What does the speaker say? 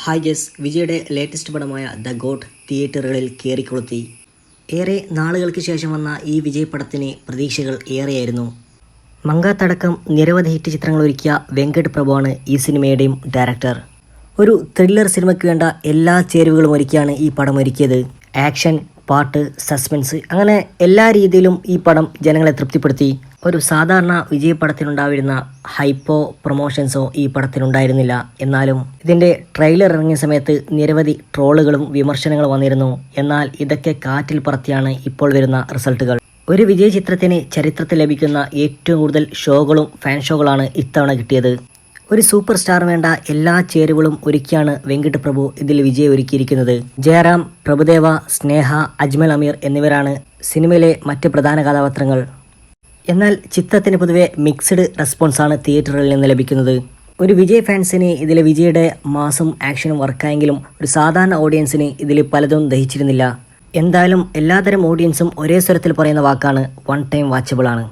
Hi ജസ് വിജയുടെ latest പടമായ the God തിയേറ്ററുകളിൽ കയറിക്കൊളുത്തി ഏറെ നാളുകൾക്ക് ശേഷം വന്ന ഈ വിജയ് പടത്തിന് പ്രതീക്ഷകൾ ഏറെയായിരുന്നു. മങ്കാത്തടക്കം നിരവധി ഹിറ്റ് ചിത്രങ്ങൾ ഒരുക്കിയ വെങ്കട് പ്രഭുവാണ് ഈ സിനിമയുടെയും ഡയറക്ടർ ഒരു ത്രില്ലർ സിനിമയ്ക്ക് വേണ്ട എല്ലാ ചേരുവകളും ഒരുക്കിയാണ് ഈ പടം ഒരുക്കിയത്. ആക്ഷൻ പാട്ട് സസ്പെൻസ് അങ്ങനെ എല്ലാ രീതിയിലും ഈ പടം ജനങ്ങളെ തൃപ്തിപ്പെടുത്തി. ഒരു സാധാരണ വിജയ് പടത്തിനുണ്ടായിരുന്ന ഹൈപ്പോ പ്രൊമോഷൻസോ ഈ പടത്തിനുണ്ടായിരുന്നില്ല. എന്നാലും ഇതിന്റെ ട്രെയിലർ ഇറങ്ങിയ സമയത്ത് നിരവധി ട്രോളുകളും വിമർശനങ്ങളും വന്നിരുന്നു. എന്നാൽ ഇതൊക്കെ കാറ്റിൽ പറത്തിയാണ് ഇപ്പോൾ വരുന്ന റിസൾട്ടുകൾ. ഒരു വിജയ ചിത്രത്തിന് ചരിത്രത്തിൽ ലഭിക്കുന്ന ഏറ്റവും കൂടുതൽ ഷോകളും ഫാൻ ഷോകളാണ് ഇത്തവണ കിട്ടിയത്. ഒരു സൂപ്പർ സ്റ്റാർ വേണ്ട എല്ലാ ചേരുവകളും ഒരുക്കിയാണ് വെങ്കിട്ട് പ്രഭു ഇതിൽ വിജയ് ഒരുക്കിയിരിക്കുന്നത് ജയറാം പ്രഭുദേവ സ്നേഹ അജ്മൽ അമീർ എന്നിവരാണ് സിനിമയിലെ മറ്റ് പ്രധാന കഥാപാത്രങ്ങൾ. എന്നാൽ ചിത്രത്തിന് പൊതുവെ മിക്സ്ഡ് റെസ്പോൺസാണ് തിയേറ്ററിൽ നിന്ന് ലഭിക്കുന്നത്. ഒരു വിജയ് ഫാൻസിന് ഇതിലെ വിജയുടെ മാസും ആക്ഷനും വർക്കായെങ്കിലും ഒരു സാധാരണ ഓഡിയൻസിന് ഇതിൽ പലതും ദഹിച്ചിരുന്നില്ല. എന്തായാലും എല്ലാതരം ഓഡിയൻസും ഒരേ സ്വരത്തിൽ പറയുന്ന വാക്കാണ് വൺ ടൈം വാച്ചബിൾ ആണ്.